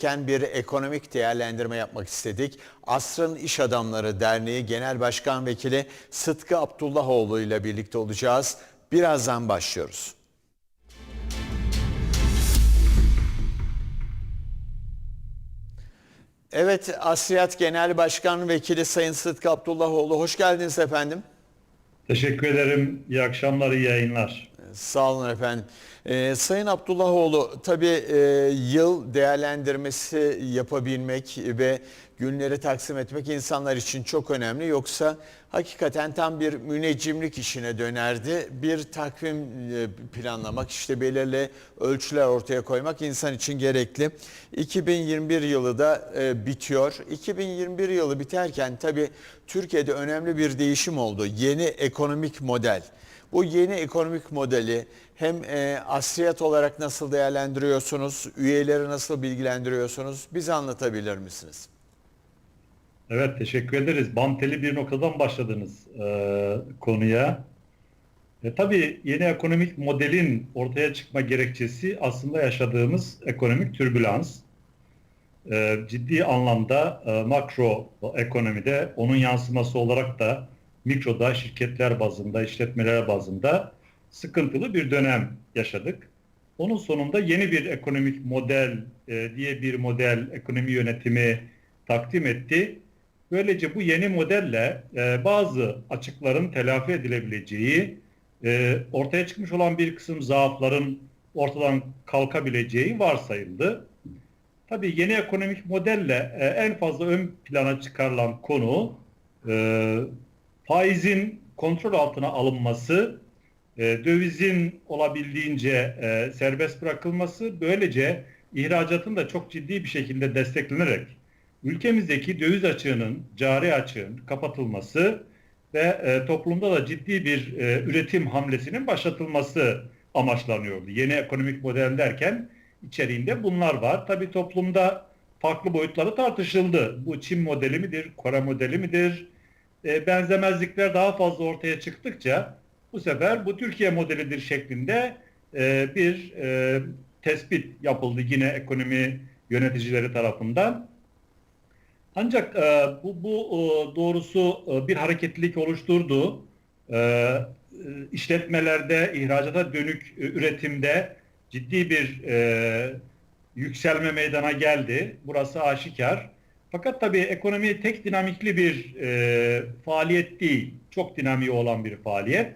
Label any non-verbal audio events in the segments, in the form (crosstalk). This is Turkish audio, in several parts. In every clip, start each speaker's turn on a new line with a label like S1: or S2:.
S1: Ken bir ekonomik değerlendirme yapmak istedik. Asrın İş Adamları Derneği Genel Başkan Vekili Sıtkı Abdullahoğlu ile birlikte olacağız. Birazdan başlıyoruz. Evet, Asriyat Genel Başkan Vekili Sayın Sıtkı Abdullahoğlu hoş geldiniz efendim.
S2: Teşekkür ederim. İyi akşamlar, iyi yayınlar.
S1: Sağ olun efendim. Ee, Sayın Abdullahoğlu tabii e, yıl değerlendirmesi yapabilmek ve günleri taksim etmek insanlar için çok önemli. Yoksa hakikaten tam bir müneccimlik işine dönerdi. Bir takvim e, planlamak, işte belirli ölçüler ortaya koymak insan için gerekli. 2021 yılı da e, bitiyor. 2021 yılı biterken tabii Türkiye'de önemli bir değişim oldu. Yeni ekonomik model. Bu yeni ekonomik modeli hem e, asriyat olarak nasıl değerlendiriyorsunuz, üyeleri nasıl bilgilendiriyorsunuz? Bize anlatabilir misiniz?
S2: Evet, teşekkür ederiz. Banteli bir noktadan başladınız e, konuya. E, tabii yeni ekonomik modelin ortaya çıkma gerekçesi aslında yaşadığımız ekonomik türbülans. E, ciddi anlamda e, makro ekonomide onun yansıması olarak da mikroda, şirketler bazında, işletmeler bazında sıkıntılı bir dönem yaşadık. Onun sonunda yeni bir ekonomik model e, diye bir model ekonomi yönetimi takdim etti. Böylece bu yeni modelle e, bazı açıkların telafi edilebileceği, e, ortaya çıkmış olan bir kısım zaafların ortadan kalkabileceği varsayıldı. Tabii yeni ekonomik modelle e, en fazla ön plana çıkarılan konu e, faizin kontrol altına alınması, e, dövizin olabildiğince e, serbest bırakılması, böylece ihracatın da çok ciddi bir şekilde desteklenerek ülkemizdeki döviz açığının, cari açığın kapatılması ve e, toplumda da ciddi bir e, üretim hamlesinin başlatılması amaçlanıyordu. Yeni ekonomik model derken içeriğinde bunlar var. Tabii toplumda farklı boyutları tartışıldı. Bu Çin modeli midir, Kore modeli midir? E, benzemezlikler daha fazla ortaya çıktıkça bu sefer bu Türkiye modelidir şeklinde e, bir e, tespit yapıldı yine ekonomi yöneticileri tarafından. Ancak e, bu, bu e, doğrusu e, bir hareketlilik oluşturdu. E, e, işletmelerde, ihracata dönük e, üretimde ciddi bir e, yükselme meydana geldi. Burası aşikar. Fakat tabii ekonomi tek dinamikli bir e, faaliyet değil. Çok dinamiği olan bir faaliyet.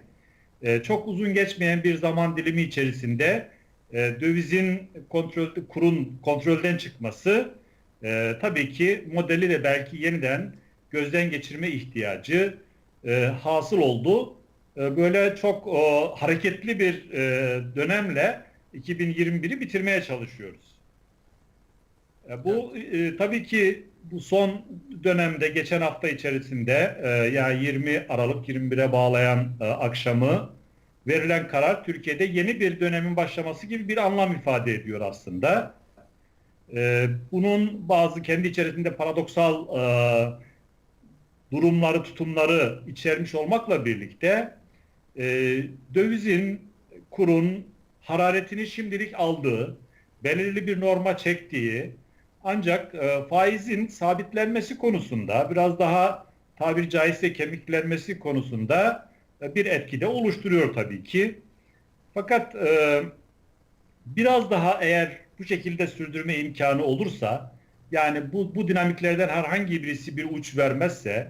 S2: E, çok uzun geçmeyen bir zaman dilimi içerisinde e, dövizin kontrol, kurun kontrolden çıkması e, tabii ki modeli de belki yeniden gözden geçirme ihtiyacı e, hasıl oldu. E, böyle çok e, hareketli bir e, dönemle 2021'i bitirmeye çalışıyoruz. E, bu e, tabii ki bu son dönemde geçen hafta içerisinde e, yani 20 Aralık 21'e bağlayan e, akşamı verilen karar Türkiye'de yeni bir dönemin başlaması gibi bir anlam ifade ediyor aslında. E, bunun bazı kendi içerisinde paradoksal e, durumları, tutumları içermiş olmakla birlikte e, dövizin, kurun hararetini şimdilik aldığı, belirli bir norma çektiği, ancak e, faizin sabitlenmesi konusunda biraz daha tabiri caizse kemiklenmesi konusunda e, bir etkide oluşturuyor tabii ki. Fakat e, biraz daha eğer bu şekilde sürdürme imkanı olursa yani bu, bu dinamiklerden herhangi birisi bir uç vermezse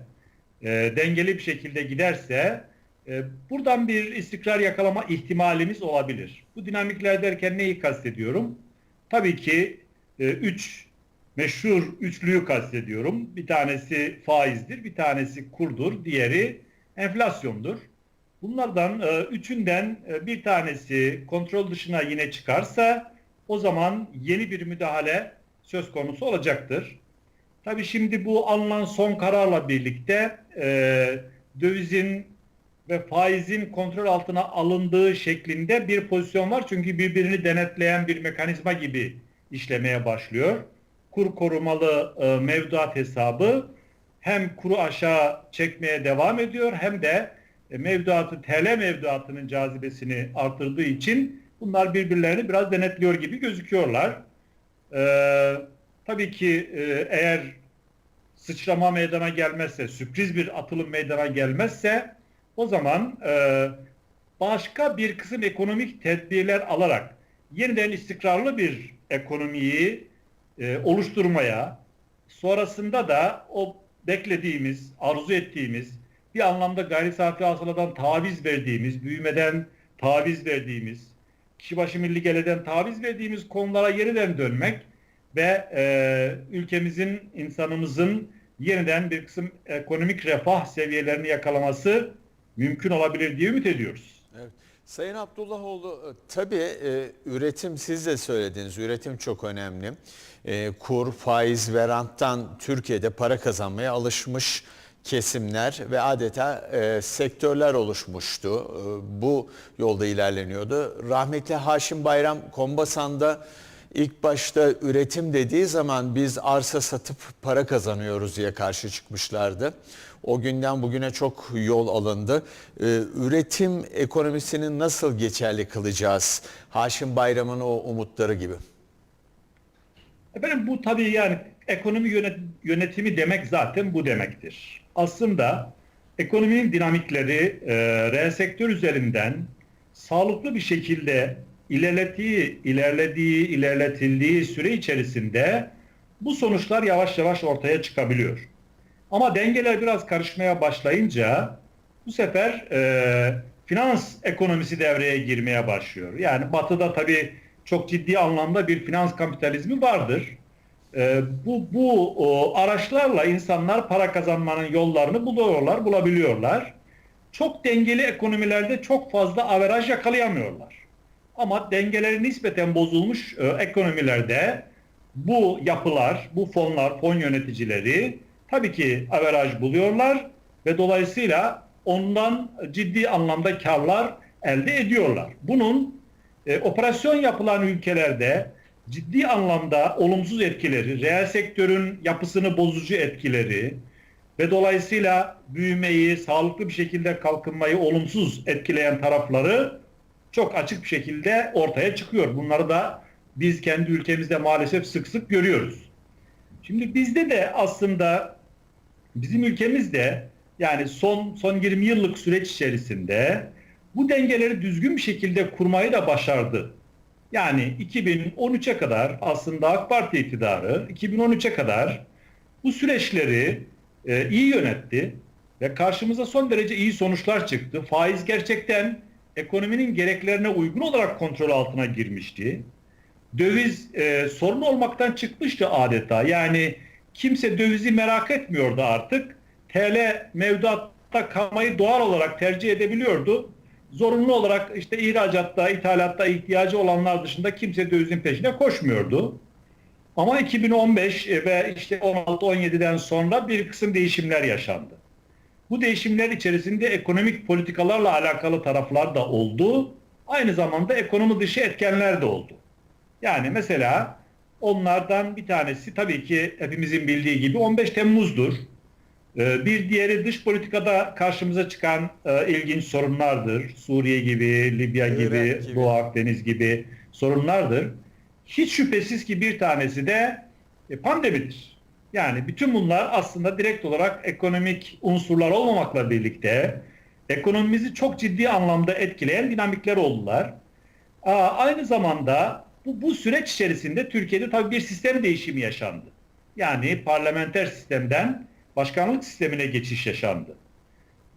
S2: e, dengeli bir şekilde giderse e, buradan bir istikrar yakalama ihtimalimiz olabilir. Bu dinamikler derken neyi kastediyorum? Tabii ki e, üç meşhur üçlüyü kastediyorum. Bir tanesi faizdir, bir tanesi kurdur, diğeri enflasyondur. Bunlardan e, üçünden e, bir tanesi kontrol dışına yine çıkarsa o zaman yeni bir müdahale söz konusu olacaktır. Tabii şimdi bu alınan son kararla birlikte e, dövizin ve faizin kontrol altına alındığı şeklinde bir pozisyon var. Çünkü birbirini denetleyen bir mekanizma gibi işlemeye başlıyor kur korumalı e, mevduat hesabı hem kuru aşağı çekmeye devam ediyor hem de e, mevduatı TL mevduatının cazibesini artırdığı için bunlar birbirlerini biraz denetliyor gibi gözüküyorlar. E, tabii ki e, eğer sıçrama meydana gelmezse, sürpriz bir atılım meydana gelmezse o zaman e, başka bir kısım ekonomik tedbirler alarak yeniden istikrarlı bir ekonomiyi e, oluşturmaya, sonrasında da o beklediğimiz, arzu ettiğimiz, bir anlamda gayri safi hasıladan taviz verdiğimiz, büyümeden taviz verdiğimiz, kişi başı milli gelirden taviz verdiğimiz konulara yeniden dönmek ve e, ülkemizin, insanımızın yeniden bir kısım ekonomik refah seviyelerini yakalaması mümkün olabilir diye ümit ediyoruz.
S1: Evet. Sayın Abdullahoğlu e, tabii e, üretim siz de söylediniz. Üretim çok önemli. E, kur, faiz ve ranttan Türkiye'de para kazanmaya alışmış kesimler ve adeta e, sektörler oluşmuştu. E, bu yolda ilerleniyordu. Rahmetli Haşim Bayram Kombasan'da ilk başta üretim dediği zaman biz arsa satıp para kazanıyoruz diye karşı çıkmışlardı. O günden bugüne çok yol alındı. Ee, üretim ekonomisini nasıl geçerli kılacağız? Haşim Bayram'ın o umutları gibi.
S2: Efendim bu tabii yani ekonomi yönet- yönetimi demek zaten bu demektir. Aslında ekonominin dinamikleri e, reel sektör üzerinden sağlıklı bir şekilde ilerlettiği, ilerlediği, ilerletildiği süre içerisinde bu sonuçlar yavaş yavaş ortaya çıkabiliyor. Ama dengeler biraz karışmaya başlayınca bu sefer e, finans ekonomisi devreye girmeye başlıyor. Yani batıda tabii çok ciddi anlamda bir finans kapitalizmi vardır. E, bu bu o, araçlarla insanlar para kazanmanın yollarını buluyorlar, bulabiliyorlar. Çok dengeli ekonomilerde çok fazla averaj yakalayamıyorlar. Ama dengeleri nispeten bozulmuş e, ekonomilerde bu yapılar, bu fonlar, fon yöneticileri tabii ki averaj buluyorlar ve dolayısıyla ondan ciddi anlamda karlar elde ediyorlar. Bunun e, operasyon yapılan ülkelerde ciddi anlamda olumsuz etkileri, reel sektörün yapısını bozucu etkileri ve dolayısıyla büyümeyi, sağlıklı bir şekilde kalkınmayı olumsuz etkileyen tarafları çok açık bir şekilde ortaya çıkıyor. Bunları da biz kendi ülkemizde maalesef sık sık görüyoruz. Şimdi bizde de aslında bizim ülkemizde yani son son 20 yıllık süreç içerisinde bu dengeleri düzgün bir şekilde kurmayı da başardı. Yani 2013'e kadar aslında AK Parti iktidarı 2013'e kadar bu süreçleri e, iyi yönetti ve karşımıza son derece iyi sonuçlar çıktı. Faiz gerçekten ekonominin gereklerine uygun olarak kontrol altına girmişti. Döviz e, sorun olmaktan çıkmıştı adeta. Yani kimse dövizi merak etmiyordu artık. TL mevduatta kalmayı doğal olarak tercih edebiliyordu. Zorunlu olarak işte ihracatta, ithalatta ihtiyacı olanlar dışında kimse dövizin peşine koşmuyordu. Ama 2015 ve işte 16-17'den sonra bir kısım değişimler yaşandı. Bu değişimler içerisinde ekonomik politikalarla alakalı taraflar da oldu. Aynı zamanda ekonomi dışı etkenler de oldu. Yani mesela onlardan bir tanesi tabii ki hepimizin bildiği gibi 15 Temmuz'dur. Ee, Bir diğeri dış politikada karşımıza çıkan e, ilginç sorunlardır. Suriye gibi, Libya gibi,
S1: gibi.
S2: Doğu Akdeniz gibi sorunlardır. Hiç şüphesiz ki bir tanesi de e, pandemidir. Yani bütün bunlar aslında direkt olarak ekonomik unsurlar olmamakla birlikte ekonomimizi çok ciddi anlamda etkileyen dinamikler oldular. Aa, aynı zamanda bu, bu süreç içerisinde Türkiye'de tabii bir sistem değişimi yaşandı. Yani parlamenter sistemden başkanlık sistemine geçiş yaşandı.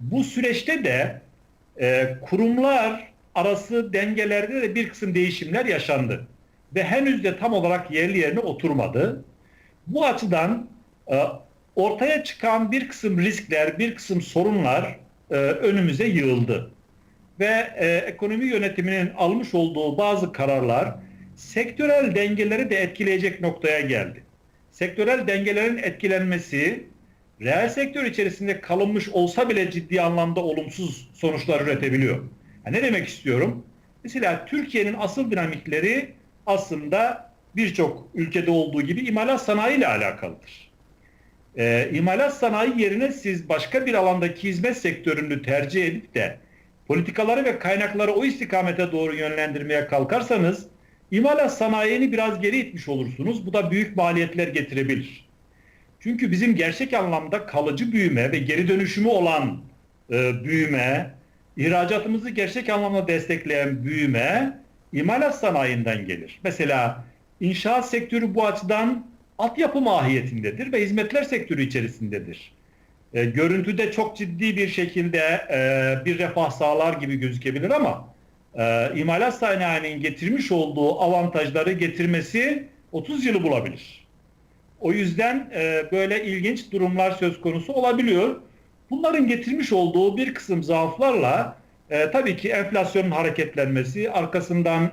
S2: Bu süreçte de e, kurumlar arası dengelerde de bir kısım değişimler yaşandı. Ve henüz de tam olarak yerli yerine oturmadı. Bu açıdan e, ortaya çıkan bir kısım riskler, bir kısım sorunlar e, önümüze yığıldı. Ve e, ekonomi yönetiminin almış olduğu bazı kararlar sektörel dengeleri de etkileyecek noktaya geldi. Sektörel dengelerin etkilenmesi reel sektör içerisinde kalınmış olsa bile ciddi anlamda olumsuz sonuçlar üretebiliyor. Ya ne demek istiyorum? Mesela Türkiye'nin asıl dinamikleri aslında birçok ülkede olduğu gibi imalat sanayi ile alakalıdır. Ee, imalat sanayi yerine siz başka bir alandaki hizmet sektörünü tercih edip de politikaları ve kaynakları o istikamete doğru yönlendirmeye kalkarsanız İmalat sanayini biraz geri itmiş olursunuz. Bu da büyük maliyetler getirebilir. Çünkü bizim gerçek anlamda kalıcı büyüme ve geri dönüşümü olan e, büyüme, ihracatımızı gerçek anlamda destekleyen büyüme imalat sanayinden gelir. Mesela inşaat sektörü bu açıdan altyapı mahiyetindedir ve hizmetler sektörü içerisindedir. E, görüntüde çok ciddi bir şekilde e, bir refah sağlar gibi gözükebilir ama e, imalat sanayinin getirmiş olduğu avantajları getirmesi 30 yılı bulabilir. O yüzden e, böyle ilginç durumlar söz konusu olabiliyor. Bunların getirmiş olduğu bir kısım zaaflarla e, tabii ki enflasyonun hareketlenmesi, arkasından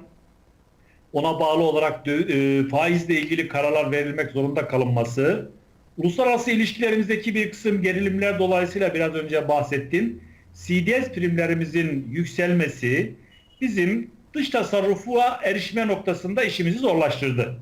S2: ona bağlı olarak e, faizle ilgili kararlar verilmek zorunda kalınması, uluslararası ilişkilerimizdeki bir kısım gerilimler dolayısıyla biraz önce bahsettim. CDS primlerimizin yükselmesi bizim dış tasarrufa erişme noktasında işimizi zorlaştırdı.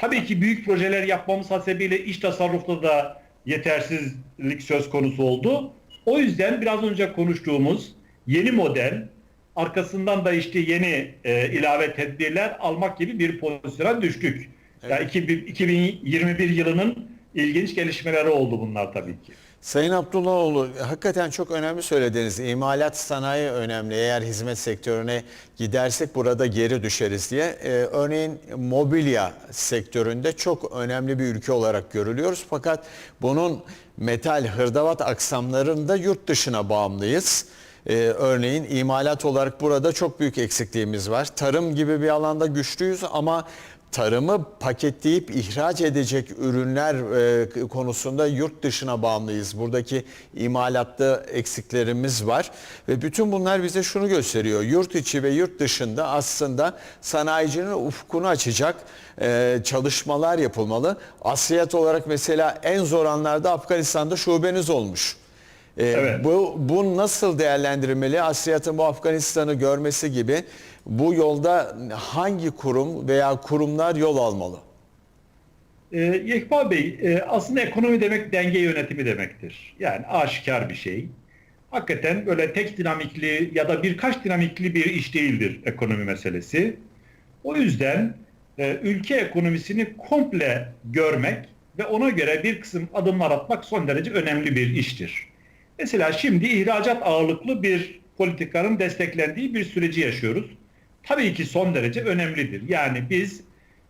S2: Tabii ki büyük projeler yapmamız hasebiyle iş tasarrufta da yetersizlik söz konusu oldu. O yüzden biraz önce konuştuğumuz yeni model, arkasından da işte yeni e, ilave tedbirler almak gibi bir pozisyona düştük. Yani iki- 2021 yılının ilginç gelişmeleri oldu bunlar tabii ki.
S1: Sayın Abdullahoğlu hakikaten çok önemli söylediğiniz imalat sanayi önemli. Eğer hizmet sektörüne gidersek burada geri düşeriz diye. Ee, örneğin mobilya sektöründe çok önemli bir ülke olarak görülüyoruz. Fakat bunun metal, hırdavat aksamlarında yurt dışına bağımlıyız. Ee, örneğin imalat olarak burada çok büyük eksikliğimiz var. Tarım gibi bir alanda güçlüyüz ama tarımı paketleyip ihraç edecek ürünler e, konusunda yurt dışına bağımlıyız. Buradaki imalatta eksiklerimiz var ve bütün bunlar bize şunu gösteriyor. Yurt içi ve yurt dışında aslında sanayicinin ufkunu açacak e, çalışmalar yapılmalı. Asliyat olarak mesela en zor anlarda Afganistan'da şubeniz olmuş. Ee,
S2: Evet.
S1: Bu, bu nasıl değerlendirilmeli? Asliyat'ın bu Afganistan'ı görmesi gibi bu yolda hangi kurum veya kurumlar yol almalı?
S2: Ee, Yekba Bey, e, aslında ekonomi demek denge yönetimi demektir. Yani aşikar bir şey. Hakikaten böyle tek dinamikli ya da birkaç dinamikli bir iş değildir ekonomi meselesi. O yüzden e, ülke ekonomisini komple görmek ve ona göre bir kısım adımlar atmak son derece önemli bir iştir. Mesela şimdi ihracat ağırlıklı bir politikanın desteklendiği bir süreci yaşıyoruz. Tabii ki son derece önemlidir. Yani biz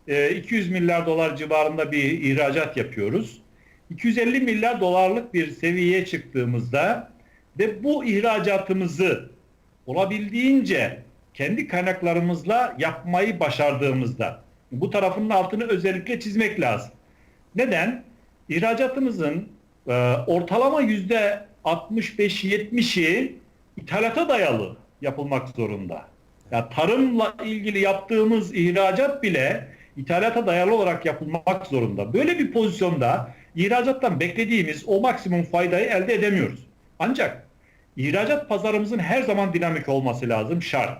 S2: e, 200 milyar dolar civarında bir ihracat yapıyoruz. 250 milyar dolarlık bir seviyeye çıktığımızda ve bu ihracatımızı olabildiğince kendi kaynaklarımızla yapmayı başardığımızda bu tarafının altını özellikle çizmek lazım. Neden? İhracatımızın e, ortalama yüzde 65-70'i ithalata dayalı yapılmak zorunda. Ya tarımla ilgili yaptığımız ihracat bile ithalata dayalı olarak yapılmak zorunda. Böyle bir pozisyonda ihracattan beklediğimiz o maksimum faydayı elde edemiyoruz. Ancak ihracat pazarımızın her zaman dinamik olması lazım şart.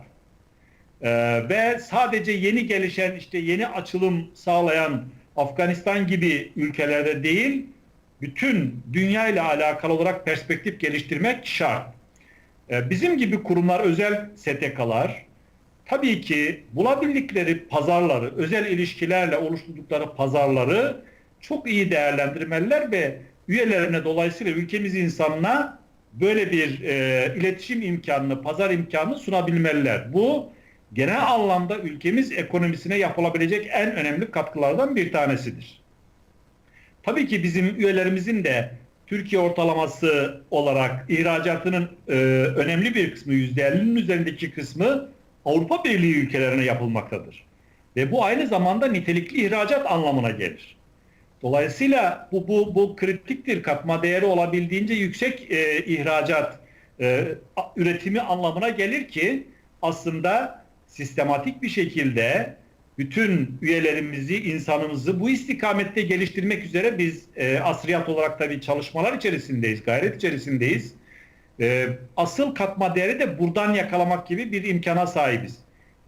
S2: Ee, ve sadece yeni gelişen işte yeni açılım sağlayan Afganistan gibi ülkelerde değil bütün dünya ile alakalı olarak perspektif geliştirmek şart. Ee, bizim gibi kurumlar, özel STK'lar tabii ki bulabildikleri pazarları, özel ilişkilerle oluşturdukları pazarları çok iyi değerlendirmeliler ve üyelerine dolayısıyla ülkemiz insanına böyle bir e, iletişim imkanını, pazar imkanını sunabilmeliler. Bu genel anlamda ülkemiz ekonomisine yapılabilecek en önemli katkılardan bir tanesidir. Tabii ki bizim üyelerimizin de Türkiye ortalaması olarak ihracatının e, önemli bir kısmı, %50'nin üzerindeki kısmı Avrupa Birliği ülkelerine yapılmaktadır. Ve bu aynı zamanda nitelikli ihracat anlamına gelir. Dolayısıyla bu, bu, bu kritiktir. Katma değeri olabildiğince yüksek e, ihracat e, üretimi anlamına gelir ki aslında sistematik bir şekilde bütün üyelerimizi, insanımızı bu istikamette geliştirmek üzere biz e, asriyat olarak tabii çalışmalar içerisindeyiz, gayret içerisindeyiz. E, asıl katma değeri de buradan yakalamak gibi bir imkana sahibiz.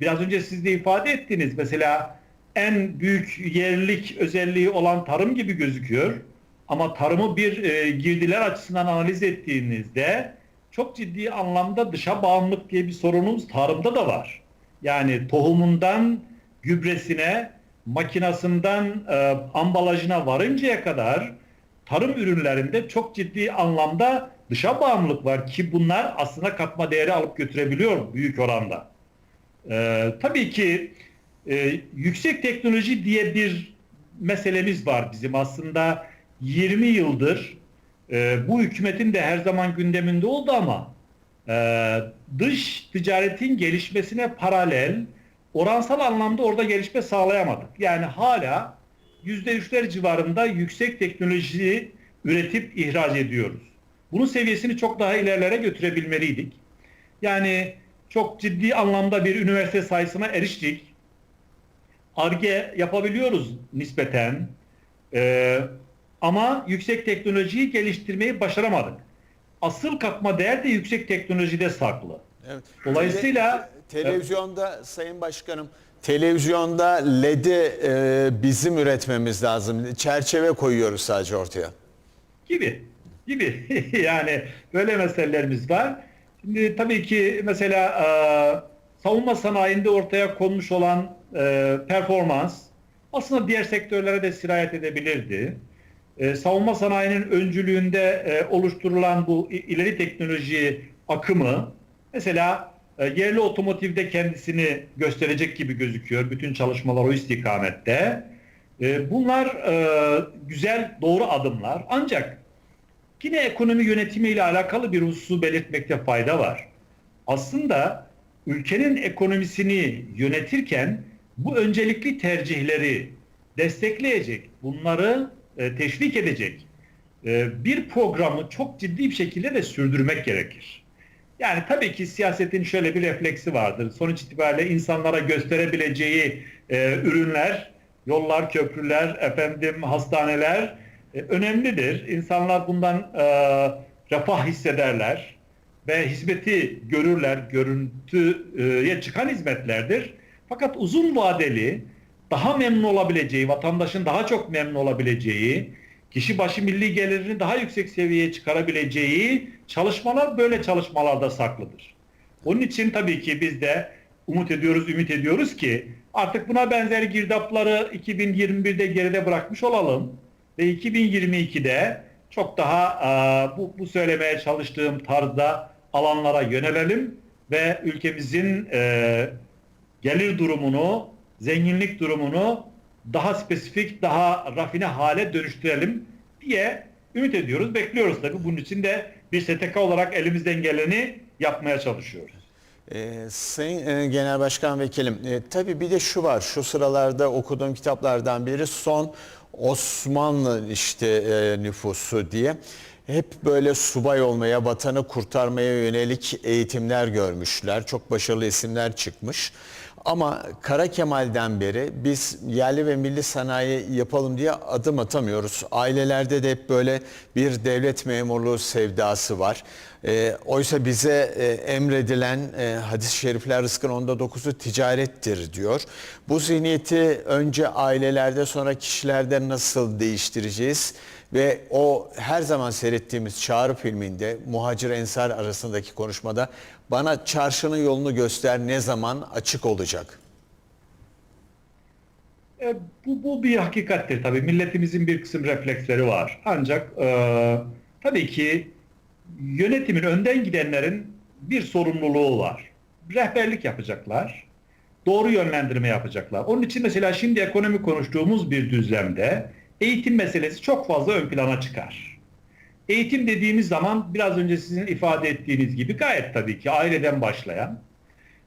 S2: Biraz önce siz de ifade ettiniz. Mesela en büyük yerlilik özelliği olan tarım gibi gözüküyor. Ama tarımı bir e, girdiler açısından analiz ettiğinizde çok ciddi anlamda dışa bağımlılık diye bir sorunumuz tarımda da var. Yani tohumundan gübresine, makinasından e, ambalajına varıncaya kadar tarım ürünlerinde çok ciddi anlamda dışa bağımlılık var ki bunlar aslında katma değeri alıp götürebiliyor büyük oranda. Ee, tabii ki e, yüksek teknoloji diye bir meselemiz var bizim aslında 20 yıldır e, bu hükümetin de her zaman gündeminde oldu ama e, dış ticaretin gelişmesine paralel oransal anlamda orada gelişme sağlayamadık. Yani hala %3'ler civarında yüksek teknoloji üretip ihraç ediyoruz. Bunun seviyesini çok daha ilerlere götürebilmeliydik. Yani çok ciddi anlamda bir üniversite sayısına eriştik. ARGE yapabiliyoruz nispeten. Ee, ama yüksek teknolojiyi geliştirmeyi başaramadık. Asıl katma değer de yüksek teknolojide saklı.
S1: Evet.
S2: Dolayısıyla-
S1: Tele- televizyonda Sayın Başkanım televizyonda LED'i e, bizim üretmemiz lazım. Çerçeve koyuyoruz sadece ortaya.
S2: gibi gibi (laughs) yani böyle meselelerimiz var. Şimdi tabii ki mesela e, savunma sanayinde ortaya konmuş olan e, performans aslında diğer sektörlere de sirayet edebilirdi. E, savunma sanayinin öncülüğünde e, oluşturulan bu ileri teknoloji akımı mesela yerli otomotivde kendisini gösterecek gibi gözüküyor. Bütün çalışmalar o istikamette. E, bunlar e, güzel, doğru adımlar. Ancak yine ekonomi yönetimiyle alakalı bir hususu belirtmekte fayda var. Aslında ülkenin ekonomisini yönetirken bu öncelikli tercihleri destekleyecek, bunları e, teşvik edecek e, bir programı çok ciddi bir şekilde de sürdürmek gerekir. Yani tabii ki siyasetin şöyle bir refleksi vardır. Sonuç itibariyle insanlara gösterebileceği e, ürünler, yollar, köprüler, efendim hastaneler e, önemlidir. İnsanlar bundan e, refah hissederler ve hizmeti görürler, görüntüye çıkan hizmetlerdir. Fakat uzun vadeli daha memnun olabileceği, vatandaşın daha çok memnun olabileceği, kişi başı milli gelirini daha yüksek seviyeye çıkarabileceği çalışmalar böyle çalışmalarda saklıdır. Onun için tabii ki biz de umut ediyoruz, ümit ediyoruz ki artık buna benzer girdapları 2021'de geride bırakmış olalım ve 2022'de çok daha e, bu, bu söylemeye çalıştığım tarzda alanlara yönelelim ve ülkemizin e, gelir durumunu, zenginlik durumunu daha spesifik, daha rafine hale dönüştürelim diye ümit ediyoruz, bekliyoruz tabii. Bunun için de bir STK olarak elimizden geleni yapmaya çalışıyoruz.
S1: Ee, Sayın e, Genel Başkan Vekilim, e, tabii bir de şu var, şu sıralarda okuduğum kitaplardan biri son Osmanlı işte e, nüfusu diye. Hep böyle subay olmaya, vatanı kurtarmaya yönelik eğitimler görmüşler. Çok başarılı isimler çıkmış. Ama Kara Kemal'den beri biz yerli ve milli sanayi yapalım diye adım atamıyoruz. Ailelerde de hep böyle bir devlet memurluğu sevdası var. E, oysa bize e, emredilen e, hadis-i şerifler rızkın onda dokuzu ticarettir diyor. Bu zihniyeti önce ailelerde sonra kişilerde nasıl değiştireceğiz? Ve o her zaman seyrettiğimiz Çağrı filminde muhacir ensar arasındaki konuşmada bana çarşının yolunu göster ne zaman açık olacak?
S2: E, bu, bu bir hakikattir tabii. Milletimizin bir kısım refleksleri var. Ancak e, tabii ki yönetimin önden gidenlerin bir sorumluluğu var. Rehberlik yapacaklar. Doğru yönlendirme yapacaklar. Onun için mesela şimdi ekonomi konuştuğumuz bir düzlemde eğitim meselesi çok fazla ön plana çıkar. Eğitim dediğimiz zaman biraz önce sizin ifade ettiğiniz gibi gayet tabii ki aileden başlayan,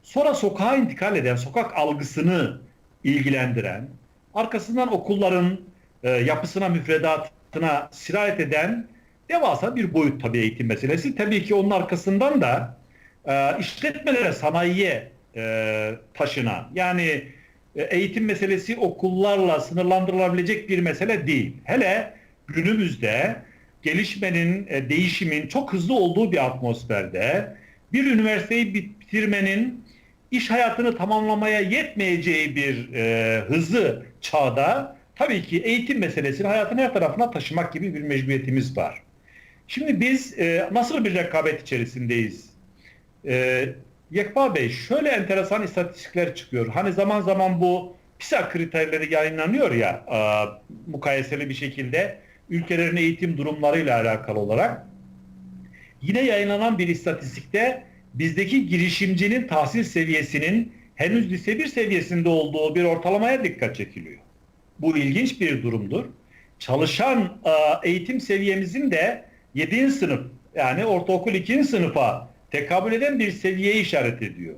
S2: sonra sokağa intikal eden, sokak algısını ilgilendiren, arkasından okulların e, yapısına, müfredatına sirayet eden devasa bir boyut tabii eğitim meselesi. Tabii ki onun arkasından da e, işletmelere, sanayiye e, taşınan, yani e, eğitim meselesi okullarla sınırlandırılabilecek bir mesele değil. Hele günümüzde gelişmenin, e, değişimin çok hızlı olduğu bir atmosferde bir üniversiteyi bitirmenin iş hayatını tamamlamaya yetmeyeceği bir e, hızlı çağda tabii ki eğitim meselesini hayatın her tarafına taşımak gibi bir mecburiyetimiz var. Şimdi biz e, nasıl bir rekabet içerisindeyiz? E, Yekba Bey şöyle enteresan istatistikler çıkıyor. Hani zaman zaman bu PISA kriterleri yayınlanıyor ya e, mukayeseli bir şekilde ülkelerin eğitim durumlarıyla alakalı olarak yine yayınlanan bir istatistikte bizdeki girişimcinin tahsil seviyesinin henüz lise 1 seviyesinde olduğu bir ortalamaya dikkat çekiliyor. Bu ilginç bir durumdur. Çalışan e, eğitim seviyemizin de 7. sınıf yani ortaokul 2. sınıfa tekabül eden bir seviyeye işaret ediyor.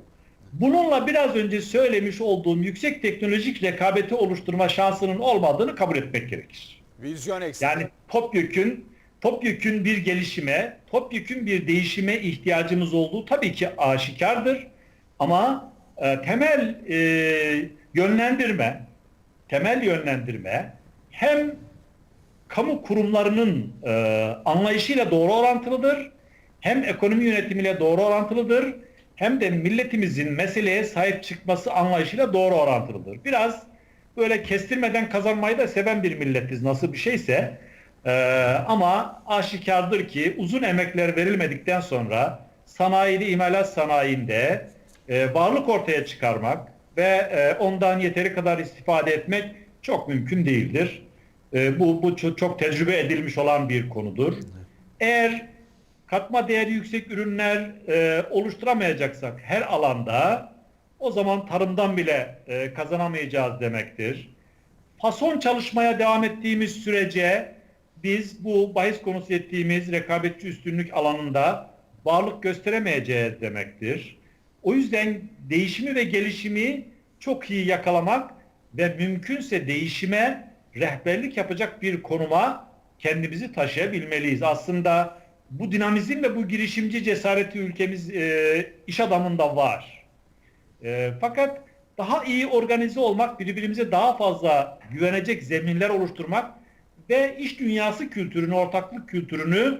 S2: Bununla biraz önce söylemiş olduğum yüksek teknolojik rekabeti oluşturma şansının olmadığını kabul etmek gerekir.
S1: Vizyon eksik.
S2: Yani topyekün topyekün bir gelişime, topyekün bir değişime ihtiyacımız olduğu tabii ki aşikardır. Ama e, temel e, yönlendirme, temel yönlendirme hem kamu kurumlarının e, anlayışıyla doğru orantılıdır, hem ekonomi yönetimiyle doğru orantılıdır, hem de milletimizin meseleye sahip çıkması anlayışıyla doğru orantılıdır. Biraz böyle kestirmeden kazanmayı da seven bir milletiz nasıl bir şeyse. Ee, ama aşikardır ki uzun emekler verilmedikten sonra sanayide, imalat sanayinde e, varlık ortaya çıkarmak ve e, ondan yeteri kadar istifade etmek çok mümkün değildir. E, bu bu çok, çok tecrübe edilmiş olan bir konudur. Eğer katma değeri yüksek ürünler e, oluşturamayacaksak her alanda o zaman tarımdan bile e, kazanamayacağız demektir. Fason çalışmaya devam ettiğimiz sürece biz bu bahis konusu ettiğimiz rekabetçi üstünlük alanında varlık gösteremeyeceğiz demektir. O yüzden değişimi ve gelişimi çok iyi yakalamak ve mümkünse değişime rehberlik yapacak bir konuma kendimizi taşıyabilmeliyiz. Aslında bu dinamizm ve bu girişimci cesareti ülkemiz e, iş adamında var. E, fakat daha iyi organize olmak, birbirimize daha fazla güvenecek zeminler oluşturmak ve iş dünyası kültürünü, ortaklık kültürünü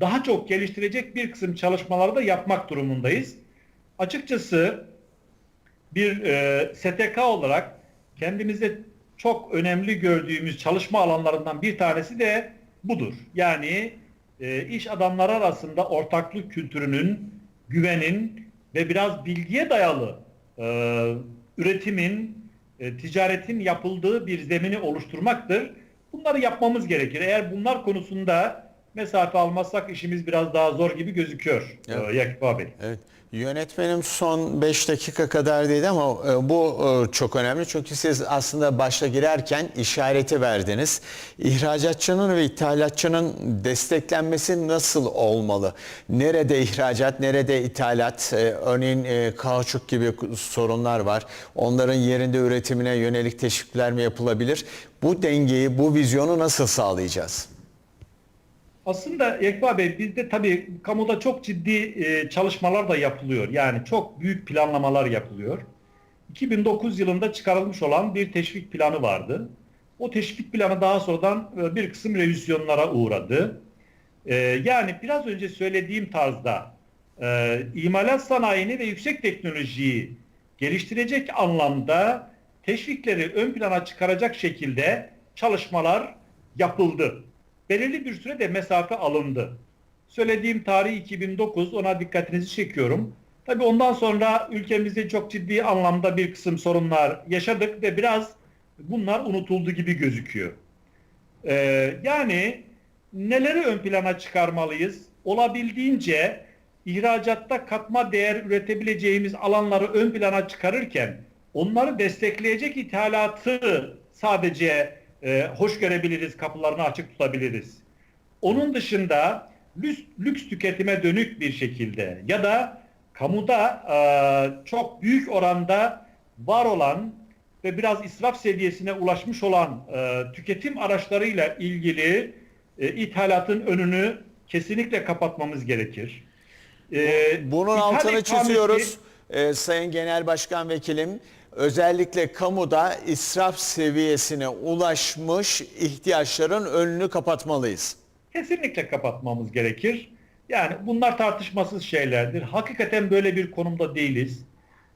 S2: daha çok geliştirecek bir kısım çalışmaları da yapmak durumundayız. Açıkçası bir e, STK olarak kendimizde çok önemli gördüğümüz çalışma alanlarından bir tanesi de budur. Yani e, iş adamları arasında ortaklık kültürünün, güvenin ve biraz bilgiye dayalı e, üretimin, e, ticaretin yapıldığı bir zemini oluşturmaktır. Bunları yapmamız gerekir. Eğer bunlar konusunda mesafe almazsak işimiz biraz daha zor gibi gözüküyor.
S1: Evet.
S2: E, Yakip abi.
S1: Evet. Yönetmenim son 5 dakika kadar dedi ama e, bu e, çok önemli. Çünkü siz aslında başta girerken işareti verdiniz. İhracatçının ve ithalatçının desteklenmesi nasıl olmalı? Nerede ihracat, nerede ithalat? E, Örneğin e, kauçuk gibi sorunlar var. Onların yerinde üretimine yönelik teşvikler mi yapılabilir? Bu dengeyi, bu vizyonu nasıl sağlayacağız?
S2: Aslında Yekba Bey bizde tabii kamuda çok ciddi e, çalışmalar da yapılıyor. Yani çok büyük planlamalar yapılıyor. 2009 yılında çıkarılmış olan bir teşvik planı vardı. O teşvik planı daha sonradan e, bir kısım revizyonlara uğradı. E, yani biraz önce söylediğim tarzda e, imalat sanayini ve yüksek teknolojiyi geliştirecek anlamda teşvikleri ön plana çıkaracak şekilde çalışmalar yapıldı belirli bir sürede mesafe alındı. Söylediğim tarih 2009 ona dikkatinizi çekiyorum. Tabii ondan sonra ülkemizde çok ciddi anlamda bir kısım sorunlar yaşadık ve biraz bunlar unutuldu gibi gözüküyor. Ee, yani neleri ön plana çıkarmalıyız? Olabildiğince ihracatta katma değer üretebileceğimiz alanları ön plana çıkarırken onları destekleyecek ithalatı sadece e, hoş görebiliriz, kapılarını açık tutabiliriz. Onun dışında lüks, lüks tüketime dönük bir şekilde ya da kamuda e, çok büyük oranda var olan ve biraz israf seviyesine ulaşmış olan e, tüketim araçlarıyla ilgili e, ithalatın önünü kesinlikle kapatmamız gerekir.
S1: E, Bunun altını çiziyoruz. E, Sayın Genel Başkan Vekilim, özellikle kamuda israf seviyesine ulaşmış ihtiyaçların önünü kapatmalıyız.
S2: Kesinlikle kapatmamız gerekir. Yani bunlar tartışmasız şeylerdir. Hakikaten böyle bir konumda değiliz.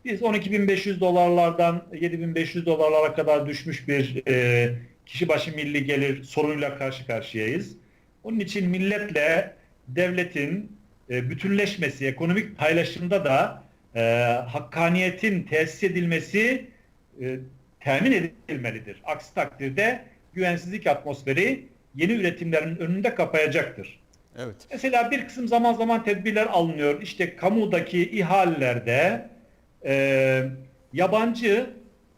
S2: Biz 12.500 dolarlardan 7.500 dolarlara kadar düşmüş bir e, kişi başı milli gelir sorunuyla karşı karşıyayız. Onun için milletle devletin e, bütünleşmesi, ekonomik paylaşımda da e, hakkaniyetin tesis edilmesi e, temin edilmelidir. Aksi takdirde güvensizlik atmosferi yeni üretimlerin önünde kapayacaktır.
S1: Evet.
S2: Mesela bir kısım zaman zaman tedbirler alınıyor. İşte kamudaki ihalelerde e, yabancı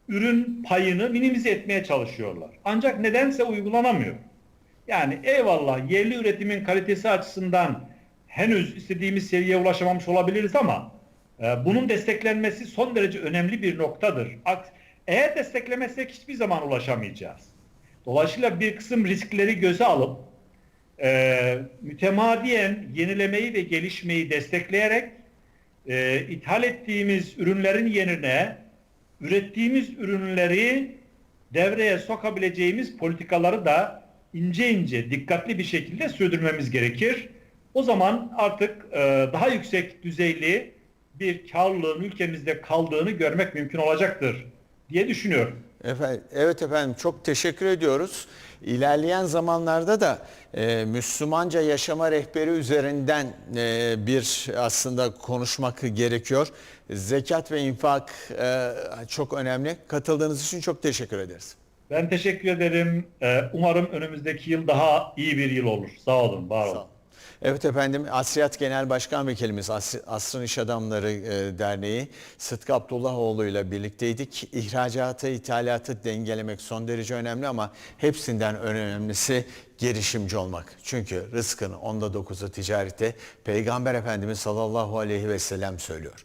S2: ürün payını minimize etmeye çalışıyorlar. Ancak nedense uygulanamıyor. Yani eyvallah yerli üretimin kalitesi açısından henüz istediğimiz seviyeye ulaşamamış olabiliriz ama bunun desteklenmesi son derece önemli bir noktadır. Eğer desteklemezsek hiçbir zaman ulaşamayacağız. Dolayısıyla bir kısım riskleri göze alıp e, mütemadiyen yenilemeyi ve gelişmeyi destekleyerek e, ithal ettiğimiz ürünlerin yerine ürettiğimiz ürünleri devreye sokabileceğimiz politikaları da ince ince dikkatli bir şekilde sürdürmemiz gerekir. O zaman artık e, daha yüksek düzeyli bir karlılığın ülkemizde kaldığını görmek mümkün olacaktır diye düşünüyorum.
S1: Efendim, evet efendim çok teşekkür ediyoruz. İlerleyen zamanlarda da e, Müslümanca yaşama rehberi üzerinden e, bir aslında konuşmak gerekiyor. Zekat ve infak e, çok önemli. Katıldığınız için çok teşekkür ederiz.
S2: Ben teşekkür ederim. E, umarım önümüzdeki yıl daha iyi bir yıl olur. Sağ olun, var olun.
S1: Sağ olun. Evet efendim Asriyat Genel Başkan Vekilimiz As- Asrın İş Adamları e, Derneği Sıtkı Abdullahoğlu ile birlikteydik. İhracatı, ithalatı dengelemek son derece önemli ama hepsinden önemlisi girişimci olmak. Çünkü rızkın onda dokuzu ticarette Peygamber Efendimiz sallallahu aleyhi ve sellem söylüyor.